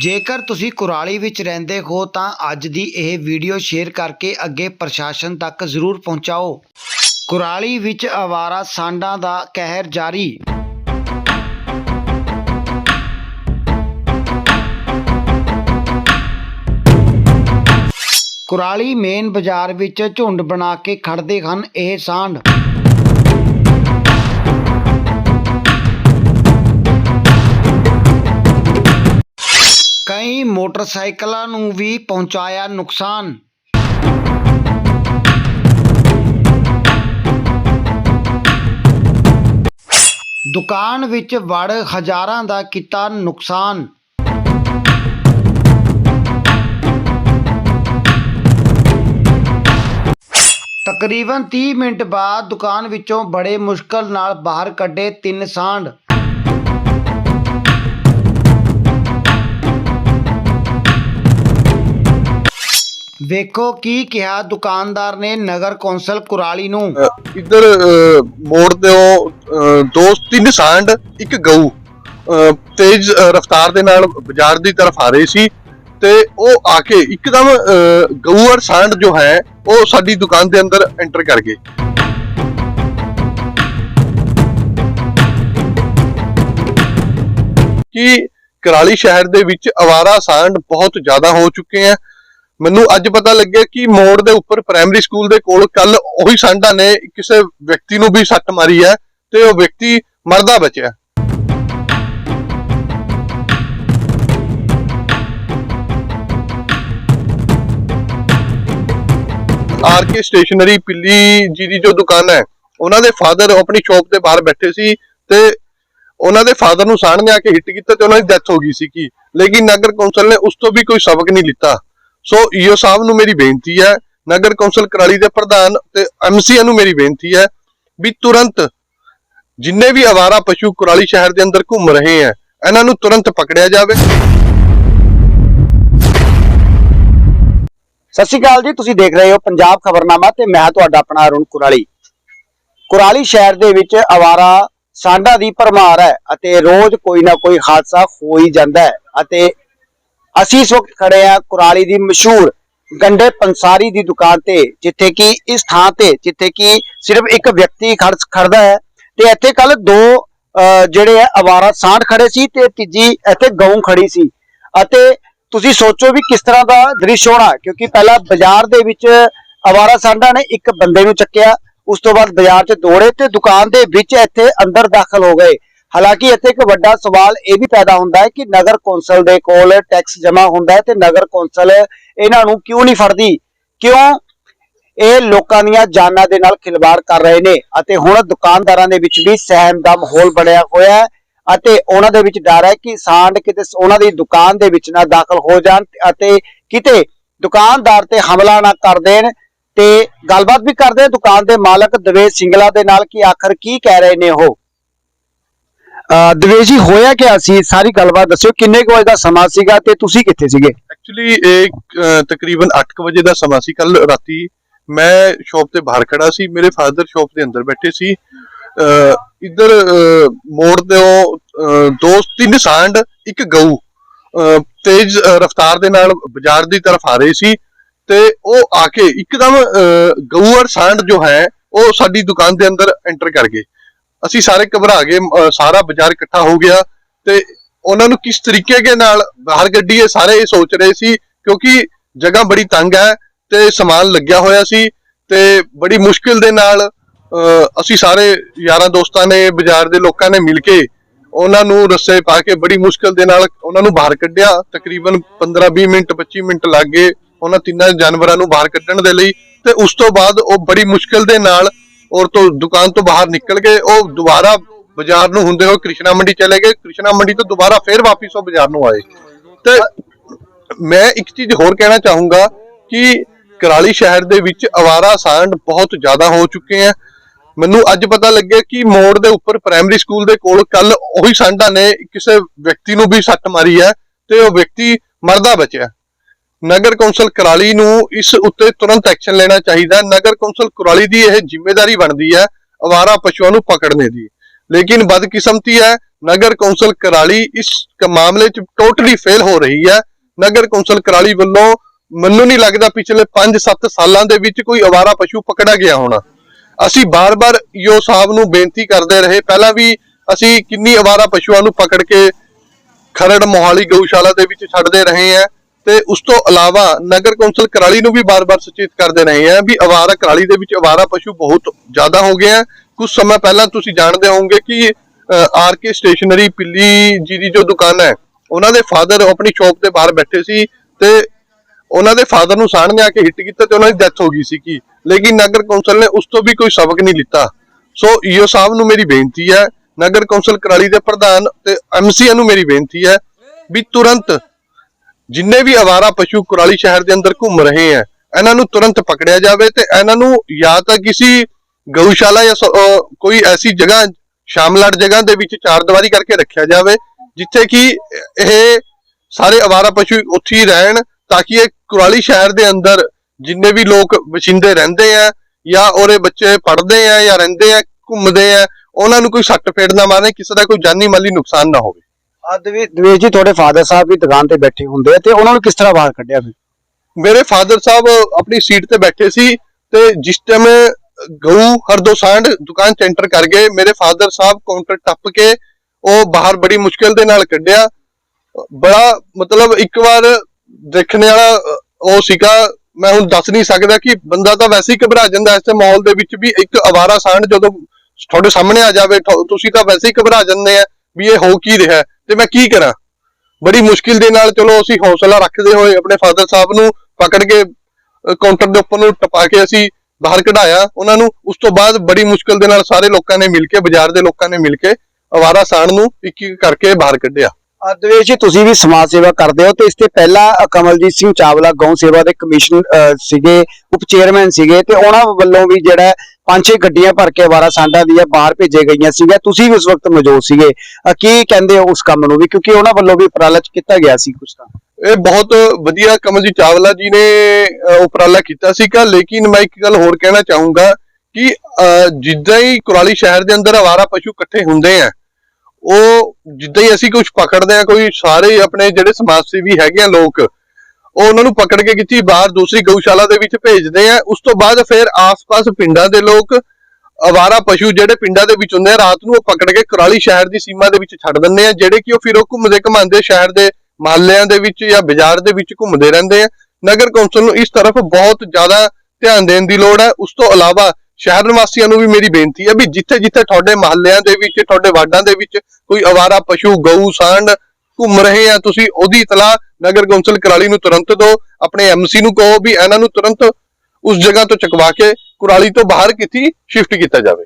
ਜੇਕਰ ਤੁਸੀਂ ਕੁਰਾਲੀ ਵਿੱਚ ਰਹਿੰਦੇ ਹੋ, ਤਾਂ ਅੱਜ ਦੀ ਇਹ ਵੀਡੀਓ ਸ਼ੇਅਰ ਕਰਕੇ ਅੱਗੇ ਪ੍ਰਸ਼ਾਸਨ ਤੱਕ ਜ਼ਰੂਰ ਪਹੁੰਚਾਓ। ਕੁਰਾਲੀ ਵਿੱਚ ਆਵਾਰਾ ਸਾਂਡਾਂ ਦਾ ਕਹਿਰ ਜਾਰੀ। ਕੁਰਾਲੀ ਮੇਨ ਬਾਜ਼ਾਰ ਵਿੱਚ ਝੁੰਡ ਬਣਾ ਕੇ ਖੜਦੇ ਹਨ ਇਹ ਸਾਂਢ ਕਈ ਮੋਟਰਸਾਈਕਲਾਂ ਨੂੰ ਵੀ ਪਹੁੰਚਾਇਆ ਨੁਕਸਾਨ। ਦੁਕਾਨ ਵਿੱਚ ਵੜ ਹਜ਼ਾਰਾਂ ਦਾ ਕੀਤਾ ਨੁਕਸਾਨ। ਤਕਰੀਬਨ 30 ਮਿੰਟ ਬਾਅਦ ਦੁਕਾਨ ਵਿੱਚੋਂ ਬੜੇ ਮੁਸ਼ਕਲ ਨਾਲ ਬਾਹਰ ਕੱਢੇ ਤਿੰਨ ਸਾਂਢ। ਵੇਖੋ ਕੀ ਕਿਹਾ ਦੁਕਾਨਦਾਰ ਨੇ ਨਗਰ ਕੌਂਸਲ ਕੁਰਾਲੀ ਨੂੰ। ਅ, ਇੱਧਰ ਅ, ਮੋੜ ਤੇ ਉਹ ਅ, ਦੋ ਤਿੰਨ ਸਾਂਡ ਇੱਕ ਗਊ ਅ, ਤੇਜ਼ ਅ, ਰਫ਼ਤਾਰ ਦੇ ਨਾਲ ਬਾਜ਼ਾਰ ਦੀ ਤਰਫ ਆ ਰਹੇ ਸੀ ਤੇ ਉਹ ਆ ਕੇ ਇੱਕਦਮ ਅ, ਗਊ ਔਰ ਸਾਂਡ ਜੋ ਹੈ ਉਹ ਸਾਡੀ ਦੁਕਾਨ ਦੇ ਅੰਦਰ ਐਂਟਰ ਕਰ ਗਏ। ਕਿ ਕਰਾਲੀ ਸ਼ਹਿਰ ਦੇ ਵਿੱਚ ਅਵਾਰਾ ਸਾਂਡ ਬਹੁਤ ਜ਼ਿਆਦਾ ਹੋ ਚੁੱਕੇ ਹੈ ਮੈਨੂੰ ਅੱਜ ਪਤਾ ਲੱਗਿਆ ਕਿ ਮੋੜ ਦੇ ਉੱਪਰ ਪ੍ਰਾਇਮਰੀ ਸਕੂਲ ਦੇ ਕੋਲ ਕੱਲ ਉਹੀ ਸਾਂਢਾ ਨੇ, ਕਿਸੇ ਵਿਅਕਤੀ ਨੂੰ ਵੀ ਸੱਟ ਮਾਰੀ ਹੈ ਤੇ ਉਹ ਵਿਅਕਤੀ ਮਰਦਾ ਬਚਿਆ। ਆਰ ਕੇ ਸਟੇਸ਼ਨਰੀ ਪਿੱਲੀ ਜੀ ਦੀ ਜੋ ਦੁਕਾਨ ਹੈ, ਉਹਨਾਂ ਦੇ ਫਾਦਰ ਆਪਣੀ ਸ਼ਾਪ ਤੇ ਬਾਹਰ ਬੈਠੇ ਸੀ ਤੇ ਉਹਨਾਂ ਦੇ ਫਾਦਰ ਨੂੰ ਸਾਂਢ ਨੇ ਆ ਕੇ ਹਿੱਟ ਕੀਤਾ ਤੇ ਉਹਨਾਂ ਦੀ ਡੈਥ ਹੋ ਗਈ ਸੀ ਕਿ। ਲੇਕਿਨ ਨਗਰ ਕੌਂਸਲ ਨੇ ਉਸ ਤੋਂ ਵੀ ਕੋਈ ਸਬਕ ਨਹੀਂ ਲਿੱਤਾ। ਸੋ ਈਓ ਸਾਹਿਬ ਨੂੰ ਮੇਰੀ ਬੇਨਤੀ ਹੈ, ਨਗਰ ਕੌਂਸਲ ਕਰਾਲੀ ਦੇ ਪ੍ਰਧਾਨ ਤੇ ਐਮਸੀਏ ਨੂੰ ਮੇਰੀ ਬੇਨਤੀ ਹੈ ਵੀ ਤੁਰੰਤ ਜਿੰਨੇ ਵੀ ਆਵਾਰਾ ਪਸ਼ੂ ਕੁਰਾਲੀ ਸ਼ਹਿਰ ਦੇ ਅੰਦਰ ਘੁੰਮ ਰਹੇ ਹੈ, ਇਹਨਾਂ ਨੂੰ ਤੁਰੰਤ ਪਕੜਿਆ ਜਾਵੇ। ਸਤਿ ਸ਼੍ਰੀ ਅਕਾਲ ਜੀ, ਤੁਸੀਂ ਦੇਖ ਰਹੇ ਹੋ ਪੰਜਾਬ ਖਬਰਨਾਮਾ ਤੇ ਮੈਂ ਤੁਹਾਡਾ ਆਪਣਾ ਅਰੁਣ ਕੁਰਾਲੀ। ਕੁਰਾਲੀ ਸ਼ਹਿਰ ਦੇ ਵਿੱਚ ਆਵਾਰਾ ਸਾਂਢਾਂ ਦੀ ਭਰਮਾਰ ਹੈ ਅਤੇ ਰੋਜ਼ ਕੋਈ ਨਾ ਕੋਈ ਹਾਦਸਾ ਹੋ ਹੀ ਜਾਂਦਾ ਹੈ ਅਤੇ ਅਸੀਂ ਇਸ ਵਕਤ ਖੜੇ ਆ ਕੁਰਾਲੀ ਦੀ ਮਸ਼ਹੂਰ ਗੰਡੇ ਪੰਸਾਰੀ ਦੀ ਦੁਕਾਨ ਤੇ, ਜਿੱਥੇ ਕਿ ਇਸ ਥਾਂ ਤੇ, ਜਿੱਥੇ ਕਿ ਸਿਰਫ ਇੱਕ ਵਿਅਕਤੀ ਖੜਦਾ ਹੈ ਤੇ ਇੱਥੇ ਕੱਲ ਦੋ ਜਿਹੜੇ ਹੈ ਆਵਾਰਾ ਸਾਂਢ ਖੜੇ ਸੀ ਤੇ ਤੀਜੀ ਇੱਥੇ ਗਊ ਖੜੀ ਸੀ। ਅਤੇ ਤੁਸੀਂ ਸੋਚੋ ਵੀ ਕਿਸ ਤਰ੍ਹਾਂ ਦਾ ਦ੍ਰਿਸ਼ ਹੋਣਾ, ਕਿਉਂਕਿ ਪਹਿਲਾਂ ਬਾਜ਼ਾਰ ਦੇ ਵਿੱਚ ਆਵਾਰਾ ਸਾਂਢਾਂ ਨੇ ਇੱਕ ਬੰਦੇ ਨੂੰ ਚੱਕਿਆ, ਉਸ ਤੋਂ ਬਾਅਦ ਬਾਜ਼ਾਰ 'ਚ ਦੌੜੇ ਤੇ ਦੁਕਾਨ ਦੇ ਵਿੱਚ ਇੱਥੇ ਅੰਦਰ ਦਾਖਲ ਹੋ ਗਏ। ਹਾਲਾਂਕਿ ਇੱਥੇ ਇੱਕ ਵੱਡਾ ਸਵਾਲ ਇਹ ਵੀ ਪੈਦਾ ਹੁੰਦਾ ਹੈ ਕਿ ਨਗਰ ਕੌਂਸਲ ਦੇ ਕੋਲ ਟੈਕਸ ਜਮ੍ਹਾਂ ਹੁੰਦਾ ਹੈ ਤੇ ਨਗਰ ਕੌਂਸਲ ਇਹਨਾਂ ਨੂੰ ਕਿਉਂ ਨਹੀਂ ਫੜਦੀ? ਕਿਉਂ ਇਹ ਲੋਕਾਂ ਦੀਆਂ ਜਾਨਾਂ ਦੇ ਨਾਲ ਖਿਲਵਾੜ ਕਰ ਰਹੇ ਨੇ? ਅਤੇ ਹੁਣ ਦੁਕਾਨਦਾਰਾਂ ਦੇ ਵਿੱਚ ਵੀ ਸਹਿਮ ਦਾ ਮਾਹੌਲ ਬਣਿਆ ਹੋਇਆ ਹੈ ਅਤੇ ਉਹਨਾਂ ਦੇ ਵਿੱਚ ਡਰ ਹੈ ਕਿ ਸਾਂਡ ਕਿਤੇ ਉਹਨਾਂ ਦੀ ਦੁਕਾਨ ਦੇ ਵਿੱਚ ਨਾ ਦਾਖਲ ਹੋ ਜਾਣ ਅਤੇ ਕਿਤੇ ਦੁਕਾਨਦਾਰ ਤੇ ਹਮਲਾ ਨਾ ਕਰ ਦੇਣ ਤੇ ਗੱਲਬਾਤ ਵੀ ਕਰਦੇ ਦੁਕਾਨ ਦੇ ਮਾਲਕ ਦਵੇਸ਼ ਸਿੰਗਲਾ ਦੇ ਨਾਲ ਕਿ ਆਖਰ ਕੀ ਕਹਿ ਰਹੇ ਨੇ ਉਹ? ਦਵੇਸ਼ ਜੀ ਹੋਇਆ ਕਿਆ ਸੀ? ਸਾਰੀ ਗੱਲਬਾਤ ਦੱਸਿਓ। ਕਿੰਨੇ ਕੁ ਵਜੇ ਦਾ ਸਮਾਂ ਸੀਗਾ ਤੇ ਤੁਸੀਂ ਕਿੱਥੇ ਸੀਗੇ? ਐਕਚੁਅਲੀ ਇਹ ਤਕਰੀਬਨ 8 ਵਜੇ ਦਾ ਸਮਾਂ ਸੀ। ਕੱਲ ਰਾਤੀ ਮੈਂ ਸ਼ਾਪ ਤੇ ਬਾਹਰ ਖੜਾ ਸੀ। ਮੇਰੇ ਫਾਦਰ ਸ਼ਾਪ ਦੇ ਅੰਦਰ ਬੈਠੇ ਸੀ। ਇੱਧਰ ਮੋੜ ਤੇ ਉਹ ਦੋ ਤਿੰਨ ਸਾਂਡ ਇੱਕ ਗਊ ਤੇਜ਼ ਰਫ਼ਤਾਰ ਦੇ ਨਾਲ ਬਾਜ਼ਾਰ ਦੀ ਤਰਫ ਆ ਰਹੇ ਸੀ। ਤੇ ਉਹ ਆ ਕੇ ਇੱਕਦਮ ਅ, ਗਊ ਔਰ ਸਾਂਡ ਜੋ ਹੈ ਉਹ ਸਾਡੀ ਦੁਕਾਨ ਦੇ ਅੰਦਰ ਐਂਟਰ ਕਰ ਗਏ। ਅਸੀਂ ਸਾਰੇ ਘਬਰਾ ਗਏ ਸਾਰਾ ਬਾਜ਼ਾਰ ਇਕੱਠਾ ਹੋ ਗਿਆ ਤੇ ਉਹਨਾਂ ਨੂੰ ਕਿਸ ਤਰੀਕੇ ਦੇ ਨਾਲ ਬਾਹਰ ਕੱਢੀਏ, ਸਾਰੇ ਇਹ ਸੋਚ ਰਹੇ ਸੀ ਕਿਉਂਕਿ ਜਗ੍ਹਾ ਬੜੀ ਤੰਗ ਹੈ ਤੇ ਸਮਾਨ ਲੱਗਿਆ ਹੋਇਆ ਸੀ ਤੇ ਬੜੀ ਮੁਸ਼ਕਿਲ ਦੇ ਨਾਲ ਅਸੀਂ ਸਾਰੇ ਯਾਰਾਂ ਦੋਸਤਾਂ ਨੇ, ਬਾਜ਼ਾਰ ਦੇ ਲੋਕਾਂ ਨੇ ਮਿਲ ਕੇ ਉਹਨਾਂ ਨੂੰ ਰੱਸੇ ਪਾ ਕੇ ਬੜੀ ਮੁਸ਼ਕਿਲ ਦੇ ਨਾਲ ਉਹਨਾਂ ਨੂੰ ਬਾਹਰ ਕੱਢਿਆ। ਤਕਰੀਬਨ 15-20 ਮਿੰਟ 25 ਮਿੰਟ ਲੱਗ ਗਏ ਉਹਨਾਂ ਤਿੰਨਾਂ ਜਾਨਵਰਾਂ ਨੂੰ ਬਾਹਰ ਕੱਢਣ ਦੇ ਲਈ ਤੇ ਉਸ ਤੋਂ ਬਾਅਦ ਉਹ ਬੜੀ ਮੁਸ਼ਕਿਲ ਦੇ ਨਾਲ ਔਰ ਤੋਂ ਦੁਕਾਨ ਤੋਂ ਬਾਹਰ ਨਿਕਲ ਗਏ ਉਹ ਦੁਬਾਰਾ ਬਾਜ਼ਾਰ ਨੂੰ ਹੁੰਦੇ ਹੋਏ ਕ੍ਰਿਸ਼ਨਾ ਮੰਡੀ ਚਲੇ ਗਏ। ਕ੍ਰਿਸ਼ਨਾ ਮੰਡੀ ਤੋਂ ਦੁਬਾਰਾ ਫੇਰ ਵਾਪਸ ਉਹ ਬਾਜ਼ਾਰ ਨੂੰ ਆਏ। ਤੇ ਮੈਂ ਇੱਕ ਚੀਜ਼ ਹੋਰ ਕਹਿਣਾ ਚਾਹੂੰਗਾ ਕਿ ਕਰਾਲੀ ਸ਼ਹਿਰ ਦੇ ਵਿੱਚ ਅਵਾਰਾ ਸਾਂਡ ਬਹੁਤ ਜ਼ਿਆਦਾ ਹੋ ਚੁੱਕੇ ਆ। ਮੈਨੂੰ ਅੱਜ ਪਤਾ ਲੱਗਿਆ ਕਿ ਮੋੜ ਦੇ ਉੱਪਰ ਪ੍ਰਾਇਮਰੀ ਸਕੂਲ ਦੇ ਕੋਲ ਕੱਲ ਉਹੀ ਸਾਂਢਾਂ ਨੇ ਕਿਸੇ ਵਿਅਕਤੀ ਨੂੰ ਵੀ ਸੱਟ ਮਾਰੀ ਹੈ ਤੇ ਉਹ ਵਿਅਕਤੀ ਮਰਦਾ ਬਚਿਆ। ਨਗਰ ਕੌਂਸਲ ਕੁਰਾਲੀ ਨੂੰ ਇਸ ਉੱਤੇ ਤੁਰੰਤ ਐਕਸ਼ਨ ਲੈਣਾ ਚਾਹੀਦਾ ਨਗਰ ਕੌਂਸਲ ਕੁਰਾਲੀ ਦੀ ਇਹ ਜ਼ਿੰਮੇਵਾਰੀ ਬਣਦੀ ਹੈ ਅਵਾਰਾ ਪਸ਼ੂਆਂ ਨੂੰ ਪਕੜਨੇ ਦੀ। ਲੇਕਿਨ ਬਦਕਿਸਮਤੀ ਹੈ, ਨਗਰ ਕੌਂਸਲ ਕਰਾਲੀ ਇਸ ਮਾਮਲੇ 'ਚ ਟੋਟਲੀ ਫੇਲ ਹੋ ਰਹੀ ਹੈ। ਨਗਰ ਕੌਂਸਲ ਕਰਾਲੀ ਵੱਲੋਂ ਮੈਨੂੰ ਨਹੀਂ ਲੱਗਦਾ ਪਿਛਲੇ 5-7 ਸਾਲਾਂ ਦੇ ਵਿੱਚ ਕੋਈ ਅਵਾਰਾ ਪਸ਼ੂ ਪਕੜਾ ਗਿਆ ਹੋਣਾ। ਅਸੀਂ ਬਾਰ-ਬਾਰ ਯੋ ਸਾਹਿਬ ਨੂੰ ਬੇਨਤੀ ਕਰਦੇ ਰਹੇ। ਪਹਿਲਾਂ ਵੀ ਅਸੀਂ ਕਿੰਨੀ ਅਵਾਰਾ ਪਸ਼ੂਆਂ ਨੂੰ ਪਕੜ ਕੇ ਖਰੜ ਮੋਹਾਲੀ ਗਊਸ਼ਾਲਾ ਦੇ ਵਿੱਚ ਛੱਡਦੇ ਰਹੇ ਆ ਤੇ ਉਸ ਤੋਂ ਇਲਾਵਾ ਨਗਰ ਕੌਂਸਲ ਕਰਾਲੀ ਨੂੰ ਵੀ ਬਾਰ-ਬਾਰ ਸੁਚੇਤ ਕਰਦੇ ਰਹੇ ਆ ਵੀ ਅਵਾਰਾ ਕਰਾਲੀ ਦੇ ਵਿੱਚ ਅਵਾਰਾ ਪਸ਼ੂ ਬਹੁਤ ਜ਼ਿਆਦਾ ਹੋ ਗਏ ਆ ਕੁਝ ਸਮਾਂ ਪਹਿਲਾਂ ਤੁਸੀਂ ਜਾਣਦੇ ਹੋਵੋਗੇ ਕਿ ਆਰ ਕੇ ਸਟੇਸ਼ਨਰੀ ਪਿੱਲੀ ਜੀ ਦੀ ਜੋ ਦੁਕਾਨ ਹੈ, ਉਹਨਾਂ ਦੇ ਫਾਦਰ ਆਪਣੀ ਸ਼ਾਪ ਤੇ ਬਾਹਰ ਬੈਠੇ ਸੀ ਤੇ ਉਹਨਾਂ ਦੇ ਫਾਦਰ ਨੂੰ ਸਾਹਣ ਨੇ ਆ ਕੇ ਹਿੱਟ ਕੀਤਾ ਤੇ ਉਹਨਾਂ ਦੀ ਡੈਥ ਹੋ ਗਈ ਸੀ ਕੀ। ਲੇਕਿਨ ਨਗਰ ਕੌਂਸਲ ਨੇ ਉਸ ਤੋਂ ਵੀ ਕੋਈ ਸਬਕ ਨਹੀਂ ਲਿੱਤਾ। ਸੋ ਈਓ ਸਾਹਿਬ ਨੂੰ ਮੇਰੀ ਬੇਨਤੀ ਹੈ, ਨਗਰ ਕੌਂਸਲ ਕਰਾਲੀ ਦੇ ਪ੍ਰਧਾਨ ਤੇ ਐਮਸੀਏ ਨੂੰ ਮੇਰੀ ਬੇਨਤੀ ਹੈ ਵੀ ਤੁਰੰਤ ਜਿੰਨੇ ਵੀ ਅਵਾਰਾ ਪਸ਼ੂ ਕੁਰਾਲੀ ਸ਼ਹਿਰ ਦੇ ਅੰਦਰ ਘੁੰਮ ਰਹੇ ਆ, ਇਹਨਾਂ ਨੂੰ ਤੁਰੰਤ ਪਕੜਿਆ ਜਾਵੇ ਤੇ ਇਹਨਾਂ ਨੂੰ ਜਾਂ ਤਾਂ ਕਿਸੇ ਗਊਸ਼ਾਲਾ ਜਾਂ ਕੋਈ ਐਸੀ ਜਗ੍ਹਾ, ਸ਼ਾਮਲਾਟ ਜਗ੍ਹਾ ਦੇ ਵਿੱਚ ਚਾਰ ਦੀਵਾਰੀ ਕਰਕੇ ਰੱਖਿਆ ਜਾਵੇ, ਜਿੱਥੇ ਕਿ ਇਹ ਸਾਰੇ ਅਵਾਰਾ ਪਸ਼ੂ ਉੱਥੇ ਹੀ ਰਹਿਣ ਤਾਂ ਕਿ ਇਹ ਕੁਰਾਲੀ ਸ਼ਹਿਰ ਦੇ ਅੰਦਰ ਜਿੰਨੇ ਵੀ ਲੋਕ ਵਸਿੰਦੇ ਰਹਿੰਦੇ ਆ ਜਾਂ ਉਹਦੇ ਬੱਚੇ ਪੜ੍ਹਦੇ ਆ ਜਾਂ ਰਹਿੰਦੇ ਆ, ਘੁੰਮਦੇ ਆ, ਉਹਨਾਂ ਨੂੰ ਕੋਈ ਸੱਟ ਫੇੜ ਨਾ ਮਾਰੇ, ਕਿਸੇ ਦਾ ਕੋਈ ਜਾਨੀ ਮਾਲੀ ਨੁਕਸਾਨ ਨਾ ਹੋਵੇ। ਦਵੇਸ਼ ਜੀ ਤੁਹਾਡੇ ਫਾਦਰ ਸਾਹਿਬ ਵੀ ਦੁਕਾਨ ਤੇ ਬੈਠੇ ਹੁੰਦੇ ਆ ਤੇ ਉਹਨਾਂ ਨੂੰ ਕਿਸ ਤਰ੍ਹਾਂ ਬਾਹਰ ਕੱਢਿਆ ਫਿਰ? ਮੇਰੇ ਫਾਦਰ ਸਾਹਿਬ ਆਪਣੀ ਸੀਟ ਤੇ ਬੈਠੇ ਸੀ ਤੇ ਜਿਸ ਟਾਈਮ ਗਊ ਹਰਦੋਸਾਂਡ ਦੁਕਾਨ ਚ ਐਂਟਰ ਕਰ ਗਏ, ਮੇਰੇ ਫਾਦਰ ਸਾਹਿਬ ਕਾਊਂਟਰ ਟੱਪ ਕੇ ਉਹ ਬਾਹਰ ਬੜੀ ਮੁਸ਼ਕਿਲ ਦੇ ਨਾਲ ਕੱਢਿਆ। ਬੜਾ ਮਤਲਬ ਇੱਕ ਵਾਰ ਦੇਖਣ ਵਾਲਾ ਉਹ ਸੀਗਾ, ਮੈਂ ਹੁਣ ਦੱਸ ਨਹੀਂ ਸਕਦਾ ਕਿ ਬੰਦਾ ਤਾਂ ਵੈਸੇ ਹੀ ਘਬਰਾ ਜਾਂਦਾ ਇਸ ਮਾਹੌਲ ਦੇ ਵਿੱਚ ਵੀ ਇੱਕ ਅਵਾਰਾ ਸਾਂਡ ਜਦੋਂ ਤੁਹਾਡੇ ਸਾਹਮਣੇ ਆ ਜਾਵੇ ਤੁਸੀਂ ਤਾਂ ਵੈਸੇ ਹੀ ਘਬਰਾ ਜਾਂਦੇ ਆ ਵੀ ਇਹ ਹੋ ਕੀ ਰਿਹਾ। ਤੇ ਮੈਂ ਕੀ ਕਰਾਂ? ਬੜੀ ਮੁਸ਼ਕਿਲ ਦੇ ਨਾਲ ਚਲੋ ਅਸੀਂ ਹੌਸਲਾ ਰੱਖਦੇ ਹੋਏ ਆਪਣੇ ਫਾਦਰ ਸਾਹਿਬ ਨੂੰ ਪਕੜ ਕੇ ਕਾਊਂਟਰ ਦੇ ਉੱਪਰ ਨੂੰ ਟਪਾ ਕੇ ਅਸੀਂ ਬਾਹਰ ਕਢਾਇਆ। ਉਹਨਾਂ ਨੂੰ ਉਸ ਤੋਂ ਬਾਅਦ ਬੜੀ ਮੁਸ਼ਕਿਲ ਦੇ ਨਾਲ ਸਾਰੇ ਲੋਕਾਂ ਨੇ ਮਿਲ ਕੇ, ਬਾਜ਼ਾਰ ਦੇ ਲੋਕਾਂ ਨੇ ਮਿਲ ਕੇ ਅਵਾਰਾ ਸਾਣ ਨੂੰ ਇੱਕ ਇੱਕ ਕਰਕੇ ਬਾਹਰ ਕੱਢਿਆ। ਦਵੇਸ਼ ਜੀ, ਤੁਸੀਂ ਵੀ ਸਮਾਜ ਸੇਵਾ ਕਰਦੇ ਹੋ ਤੇ ਇਸ ਤੇ ਪਹਿਲਾਂ ਕਮਲਜੀਤ ਸਿੰਘ ਚਾਵਲਾ ਗਊ ਸੇਵਾ ਦੇ ਕਮਿਸ਼ਨ ਸੀਗੇ ਉਪ ਚੇਅਰਮੈਨ ਸੀਗੇ ਤੇ ਉਹਨਾਂ ਵੱਲੋਂ ਵੀ ਜਿਹੜਾ ਪੰਜ ਛੇ ਗੱਡੀਆਂ ਭਰ ਕੇ ਵਾਰਾ ਸਾਂਡਾ ਦੀਆਂ ਬਾਹਰ ਭੇਜੇ ਗਈਆਂ ਸੀਗੀਆਂ। ਤੁਸੀਂ ਵੀ ਉਸ ਵਕਤ ਮੌਜੂਦ ਸੀਗੇ। ਅ, ਕੀ ਕਹਿੰਦੇ ਹੋ ਉਸ ਕੰਮ ਨੂੰ ਵੀ? ਕਿਉਂਕਿ ਉਹਨਾਂ ਵੱਲੋਂ ਵੀ ਉਪਰਾਲਾ ਕੀਤਾ ਗਿਆ ਸੀ ਕੁਝ ਤਾਂ। ਇਹ ਬਹੁਤ ਵਧੀਆ ਕਮਲਜੀਤ ਚਾਵਲਾ ਜੀ ਨੇ ਅ, ਉਪਰਾਲਾ ਕੀਤਾ ਸੀਗਾ। ਲੇਕਿਨ ਮੈਂ ਇੱਕ ਗੱਲ ਹੋਰ ਕਹਿਣਾ ਚਾਹੂੰਗਾ ਕਿ ਅਹ ਜਿੱਦਾਂ ਹੀ ਕੁਰਾਲੀ ਸ਼ਹਿਰ ਦੇ ਅੰਦਰ ਆਵਾਰਾ ਪਸ਼ੂ ਇਕੱਠੇ ਹੁੰਦੇ ਆ ਉਹ ਜਿੱਦਾਂ ਹੀ ਅਸੀਂ ਕੁਝ ਪਕੜਦੇ ਆ ਕੋਈ ਸਾਰੇ ਆਪਣੇ ਜਿਹੜੇ ਸਮਾਜ ਸੇਵੀ ਹੈਗੇ ਆ ਲੋਕ ਉਹ ਉਹਨਾਂ ਨੂੰ ਪਕੜ ਕੇ ਕਿਤੇ ਬਾਹਰ ਦੂਸਰੀ ਗਊਸ਼ਾਲਾ ਦੇ ਵਿੱਚ ਭੇਜਦੇ ਆ। ਉਸ ਤੋਂ ਬਾਅਦ ਫਿਰ ਆਸ-ਪਾਸ ਪਿੰਡਾਂ ਦੇ ਲੋਕ ਅਵਾਰਾ ਪਸ਼ੂ ਜਿਹੜੇ ਪਿੰਡਾਂ ਦੇ ਵਿੱਚ ਹੁੰਦੇ ਆ, ਰਾਤ ਨੂੰ ਉਹ ਪਕੜ ਕੇ ਕੁਰਾਲੀ ਸ਼ਹਿਰ ਦੀ ਸੀਮਾ ਦੇ ਵਿੱਚ ਛੱਡ ਦਿੰਦੇ ਆ, ਜਿਹੜੇ ਕਿ ਉਹ ਫਿਰ ਉਹ ਘੁੰਮਦੇ ਘਮਾਉਂਦੇ ਸ਼ਹਿਰ ਦੇ ਮਹੱਲਿਆਂ ਦੇ ਵਿੱਚ ਜਾਂ ਬਾਜ਼ਾਰ ਦੇ ਵਿੱਚ ਘੁੰਮਦੇ ਰਹਿੰਦੇ ਆ। ਨਗਰ ਕੌਂਸਲ ਨੂੰ ਇਸ ਤਰਫ ਬਹੁਤ ਜ਼ਿਆਦਾ ਧਿਆਨ ਦੇਣ ਦੀ ਲੋੜ ਹੈ। ਉਸ ਤੋਂ ਇਲਾਵਾ ਸ਼ਹਿਰ ਨਿਵਾਸੀਆਂ ਨੂੰ ਵੀ ਮੇਰੀ ਬੇਨਤੀ ਹੈ ਵੀ ਜਿੱਥੇ ਜਿੱਥੇ ਤੁਹਾਡੇ ਮਹੱਲਿਆਂ ਦੇ ਵਿੱਚ, ਤੁਹਾਡੇ ਵਾਰਡਾਂ ਦੇ ਵਿੱਚ ਕੋਈ ਅਵਾਰਾ ਪਸ਼ੂ, ਗਊ ਸਾਂਡ ਘੁੰਮ ਰਹੇ ਆ, ਤੁਸੀਂ ਉਹਦੀ ਇਤਲਾਹ ਨਗਰ ਕੌਂਸਲ ਕਰਾਲੀ ਨੂੰ ਤੁਰੰਤ ਦਿਓ, ਆਪਣੇ ਐਮਸੀ ਨੂੰ ਕਹੋ ਵੀ ਇਹਨਾਂ ਨੂੰ ਤੁਰੰਤ ਉਸ ਜਗ੍ਹਾ ਤੋਂ ਚੁਕਵਾ ਕੇ ਕੁਰਾਲੀ ਤੋਂ ਬਾਹਰ ਕਿਤੇ ਸ਼ਿਫਟ ਕੀਤਾ ਜਾਵੇ।